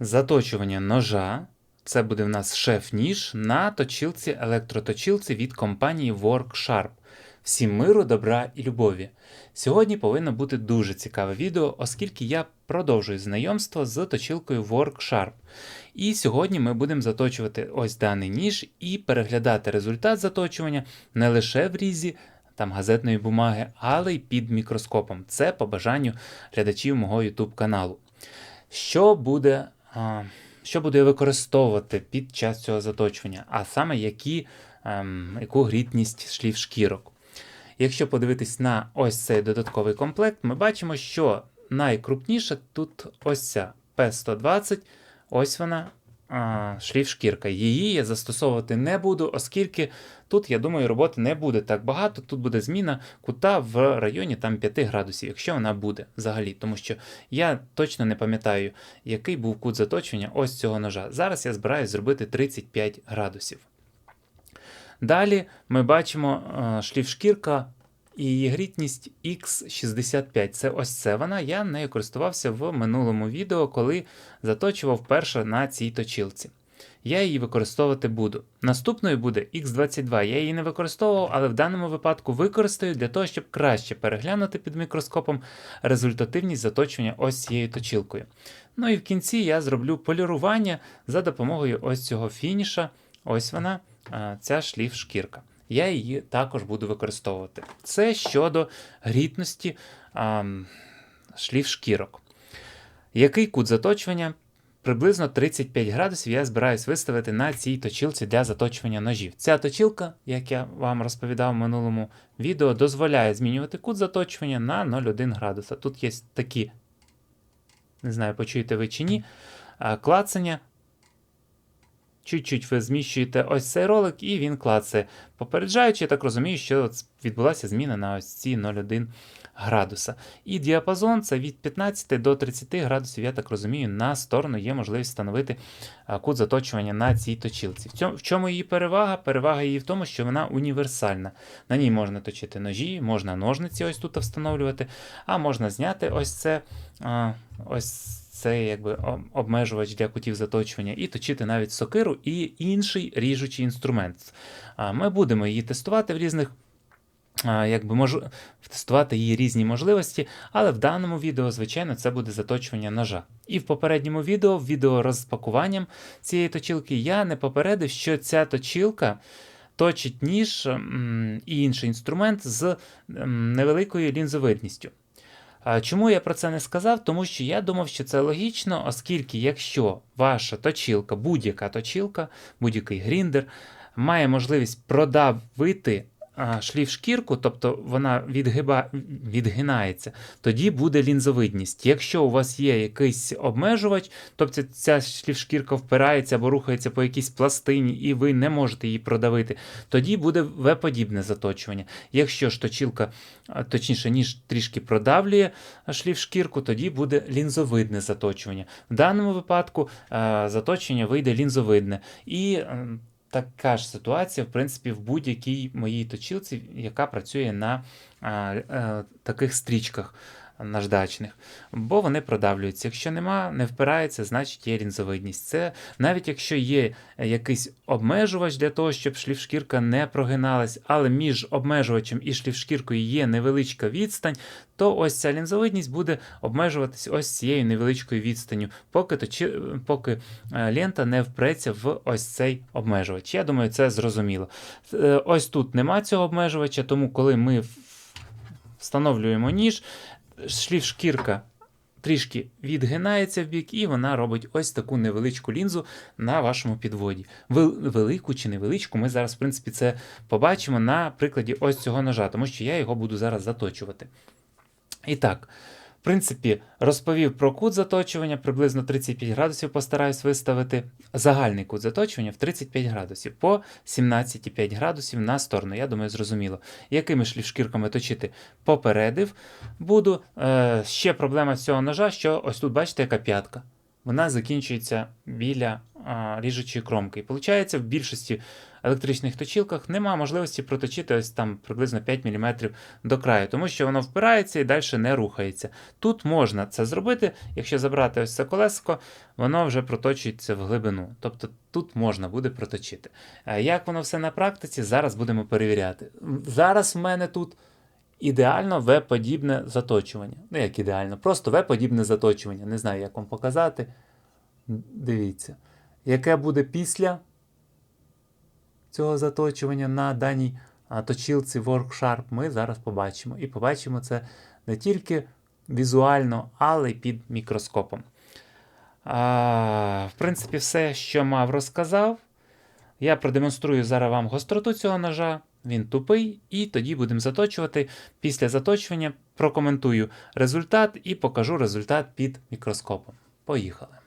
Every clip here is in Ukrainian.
заточування ножа. Це буде в нас шеф-ніж на точилці електроточилці від компанії WorkSharp. Всім миру, добра і любові. Сьогодні повинно бути дуже цікаве відео, оскільки я продовжую знайомство з точилкою WorkSharp. І сьогодні ми будемо заточувати ось даний ніж і переглядати результат заточування не лише в різі там газетної бумаги, але й під мікроскопом. Це по бажанню глядачів мого YouTube каналу. Що буде, що буде використовувати під час цього заточування, а саме які, ем, яку грітність шлів шкірок. Якщо подивитись на ось цей додатковий комплект, ми бачимо, що найкрупніша тут ось ця P120, ось вона шліф шкірка. Її я застосовувати не буду, оскільки тут, я думаю, роботи не буде так багато. Тут буде зміна кута в районі там 5 градусів, якщо вона буде взагалі. Тому що я точно не пам'ятаю, який був кут заточення ось цього ножа. Зараз я збираюсь зробити 35 градусів. Далі ми бачимо шліф шкірка і грітність X65. Це ось це вона. Я нею користувався в минулому відео, коли заточував перше на цій точилці. Я її використовувати буду. Наступною буде X22. Я її не використовував, але в даному випадку використаю для того, щоб краще переглянути під мікроскопом результативність заточування ось цією точилкою. Ну і в кінці я зроблю полірування за допомогою ось цього фініша. Ось вона, ця шліф шкірка я її також буду використовувати. Це щодо грітності а, шлів шкірок. Який кут заточування? Приблизно 35 градусів я збираюсь виставити на цій точилці для заточування ножів. Ця точилка, як я вам розповідав в минулому відео, дозволяє змінювати кут заточування на 0,1 градуса. Тут є такі, не знаю, почуєте ви чи ні, клацання Чуть-чуть ви зміщуєте ось цей ролик, і він клацає. Попереджаючи, я так розумію, що відбулася зміна на ось ці 0,1 градуса. І діапазон це від 15 до 30 градусів, я так розумію, на сторону є можливість встановити кут заточування на цій точилці. В чому її перевага? Перевага її в тому, що вона універсальна. На ній можна точити ножі, можна ножниці ось тут встановлювати, а можна зняти ось це. ось це якби обмежувач для кутів заточування, і точити навіть сокиру і інший ріжучий інструмент. Ми будемо її тестувати в різних. Якби мож... тестувати її різні можливості, але в даному відео, звичайно, це буде заточування ножа. І в попередньому відео, в відео розпакуванням цієї точилки, я не попередив, що ця точилка точить ніж і інший інструмент з невеликою лінзовидністю. Чому я про це не сказав? Тому що я думав, що це логічно, оскільки якщо ваша точілка, будь-яка точілка, будь-який гріндер має можливість продавити шлів шкірку, тобто вона відгиба, відгинається, тоді буде лінзовидність. Якщо у вас є якийсь обмежувач, тобто ця шлівшкірка впирається або рухається по якійсь пластині, і ви не можете її продавити, тоді буде В-подібне заточування. Якщо ж точилка, точніше, ніж трішки продавлює шлівшкірку, тоді буде лінзовидне заточування. В даному випадку заточення вийде лінзовидне. І така ж ситуація, в принципі, в будь-якій моїй точилці, яка працює на а, а, е, таких стрічках наждачних, бо вони продавлюються. Якщо нема, не впирається, значить є лінзовидність. Це навіть якщо є якийсь обмежувач для того, щоб шлівшкірка не прогиналась, але між обмежувачем і шлівшкіркою є невеличка відстань, то ось ця лінзовидність буде обмежуватись ось цією невеличкою відстанню, поки точи, поки е, лента не впреться в ось цей обмежувач. Я думаю, це зрозуміло. Е, ось тут нема цього обмежувача, тому коли ми встановлюємо ніж, шліф шкірка трішки відгинається в бік, і вона робить ось таку невеличку лінзу на вашому підводі. Велику чи невеличку, ми зараз, в принципі, це побачимо на прикладі ось цього ножа, тому що я його буду зараз заточувати. І так принципі, розповів про кут заточування, приблизно 35 градусів постараюсь виставити. Загальний кут заточування в 35 градусів по 17,5 градусів на сторону. Я думаю, зрозуміло. Якими шлівшкірками точити попередив буду. Е, Ще проблема з цього ножа, що ось тут, бачите, яка п'ятка. Вона закінчується біля ріжучої кромки. І виходить, в більшості електричних точілках немає можливості проточити ось там приблизно 5 мм до краю, тому що воно впирається і далі не рухається. Тут можна це зробити, якщо забрати ось це колесико, воно вже проточується в глибину. Тобто тут можна буде проточити. Як воно все на практиці, зараз будемо перевіряти. Зараз в мене тут ідеально В-подібне заточування. Ну, як ідеально, просто В-подібне заточування. Не знаю, як вам показати. Дивіться. Яке буде після цього заточування на даній точілці WorkSharp, ми зараз побачимо. І побачимо це не тільки візуально, але й під мікроскопом. А, в принципі, все, що мав, розказав. Я продемонструю зараз вам гостроту цього ножа. Він тупий, і тоді будемо заточувати. Після заточування прокоментую результат і покажу результат під мікроскопом. Поїхали.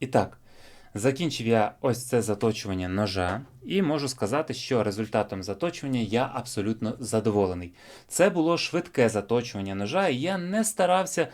І так, закінчив я ось це заточування ножа, і можу сказати, що результатом заточування я абсолютно задоволений. Це було швидке заточування ножа, і я не старався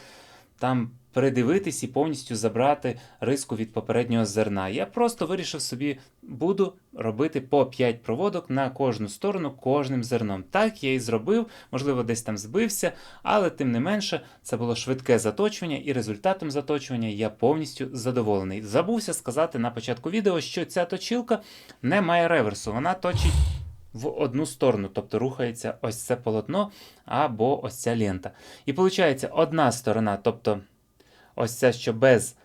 там передивитись і повністю забрати риску від попереднього зерна. Я просто вирішив собі, буду робити по 5 проводок на кожну сторону кожним зерном. Так я і зробив, можливо, десь там збився, але тим не менше це було швидке заточування, і результатом заточування я повністю задоволений. Забувся сказати на початку відео, що ця точилка не має реверсу, вона точить. В одну сторону, тобто рухається ось це полотно або ось ця лента. І виходить, одна сторона, тобто ось ця, що без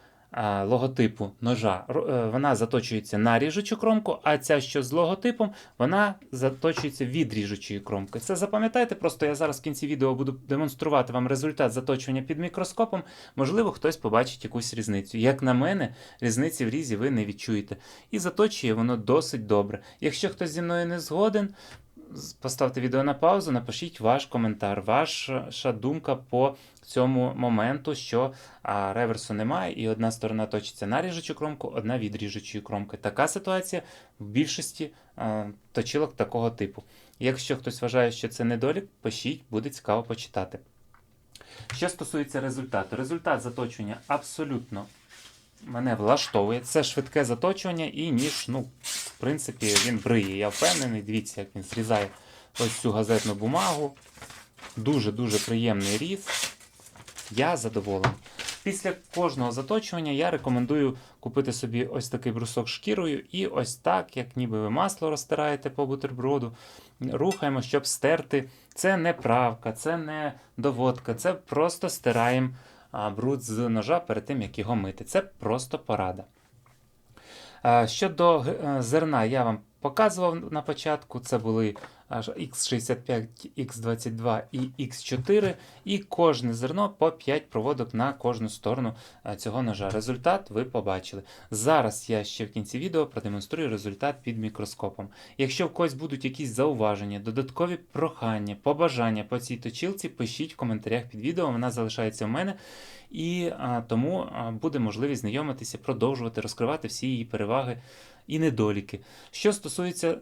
логотипу ножа, е, вона заточується на ріжучу кромку, а ця, що з логотипом, вона заточується від ріжучої кромки. Це запам'ятайте, просто я зараз в кінці відео буду демонструвати вам результат заточування під мікроскопом. Можливо, хтось побачить якусь різницю. Як на мене, різниці в різі ви не відчуєте. І заточує воно досить добре. Якщо хтось зі мною не згоден, поставте відео на паузу, напишіть ваш коментар, ваша думка по цьому моменту, що а, реверсу немає, і одна сторона точиться на ріжучу кромку, одна від ріжучої кромки. Така ситуація в більшості а, точилок такого типу. Якщо хтось вважає, що це недолік, пишіть, буде цікаво почитати. Що стосується результату, результат заточення абсолютно мене влаштовує. Це швидке заточування і ніж, ну, в принципі, він бриє. Я впевнений. Дивіться, як він зрізає ось цю газетну бумагу. Дуже-дуже приємний різ. Я задоволений. Після кожного заточування я рекомендую купити собі ось такий брусок шкірою і ось так, як ніби ви масло розтираєте по бутерброду, рухаємо, щоб стерти. Це не правка, це не доводка, це просто стираємо бруд з ножа перед тим, як його мити. Це просто порада. Щодо е, зерна, я вам показував на початку. Це були аж X65, X22 і X4, і кожне зерно по 5 проводок на кожну сторону е, цього ножа. Результат ви побачили. Зараз я ще в кінці відео продемонструю результат під мікроскопом. Якщо в когось будуть якісь зауваження, додаткові прохання, побажання по цій точилці, пишіть в коментарях під відео. Вона залишається в мене. І а, тому а, буде можливість знайомитися, продовжувати розкривати всі її переваги і недоліки. Що стосується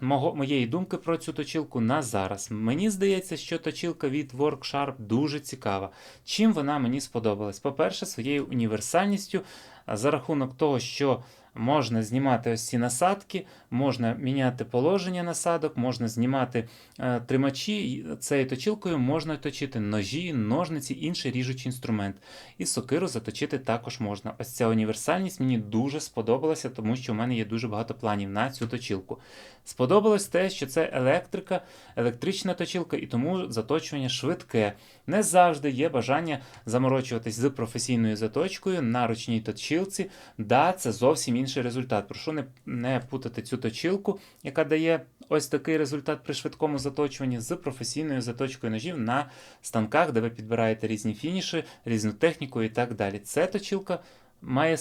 мого, моєї думки про цю точилку на зараз, мені здається, що точилка від Worksharp дуже цікава. Чим вона мені сподобалась? По-перше, своєю універсальністю, за рахунок того, що можна знімати ось ці насадки, можна міняти положення насадок, можна знімати е, тримачі. Цією точилкою можна точити ножі, ножниці, інший ріжучий інструмент. І сокиру заточити також можна. Ось ця універсальність мені дуже сподобалася, тому що в мене є дуже багато планів на цю точилку. Сподобалось те, що це електрика, електрична точилка, і тому заточування швидке. Не завжди є бажання заморочуватись з професійною заточкою на ручній точилці. Да, це зовсім інший результат. Прошу не, не путати цю точилку, яка дає ось такий результат при швидкому заточуванні з професійною заточкою ножів на станках, де ви підбираєте різні фініші, різну техніку і так далі. Це точилка має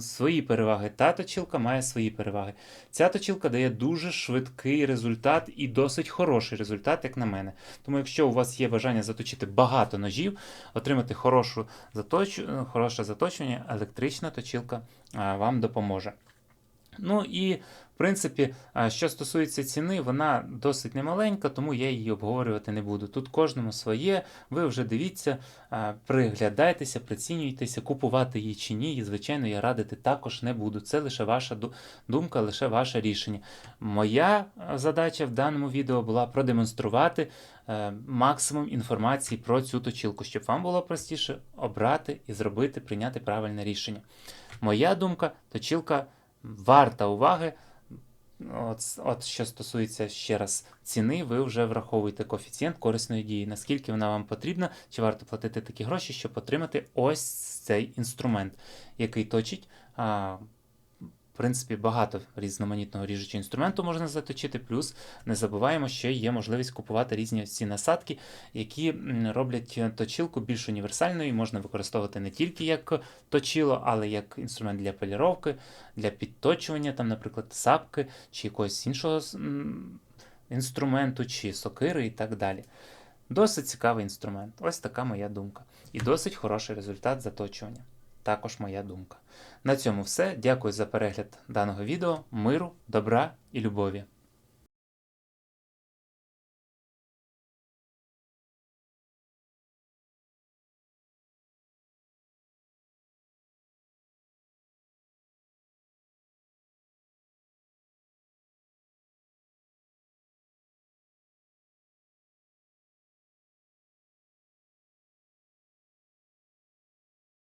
свої переваги. Та точілка має свої переваги. Ця точілка дає дуже швидкий результат і досить хороший результат, як на мене. Тому, якщо у вас є бажання заточити багато ножів, отримати хорошу заточ... хороше заточення, електрична точілка вам допоможе. Ну і в принципі, що стосується ціни, вона досить немаленька, тому я її обговорювати не буду. Тут кожному своє, ви вже дивіться, приглядайтеся, прицінюйтеся, купувати її чи ні. І, звичайно, я радити також не буду. Це лише ваша думка, лише ваше рішення. Моя задача в даному відео була продемонструвати е, максимум інформації про цю точилку, щоб вам було простіше обрати і зробити, прийняти правильне рішення. Моя думка, точилка варта уваги. От, от що стосується ще раз ціни, ви вже враховуєте коефіцієнт корисної дії, наскільки вона вам потрібна, чи варто платити такі гроші, щоб отримати ось цей інструмент, який точить. А, в принципі, багато різноманітного ріжучого інструменту можна заточити. Плюс не забуваємо, що є можливість купувати різні ці насадки, які роблять точилку більш універсальною. і Можна використовувати не тільки як точило, але як інструмент для поліровки, для підточування, там, наприклад, сапки чи якогось іншого інструменту, чи сокири і так далі. Досить цікавий інструмент. Ось така моя думка. І досить хороший результат заточування. Також моя думка. На цьому все. Дякую за перегляд даного відео. Миру, добра і любові.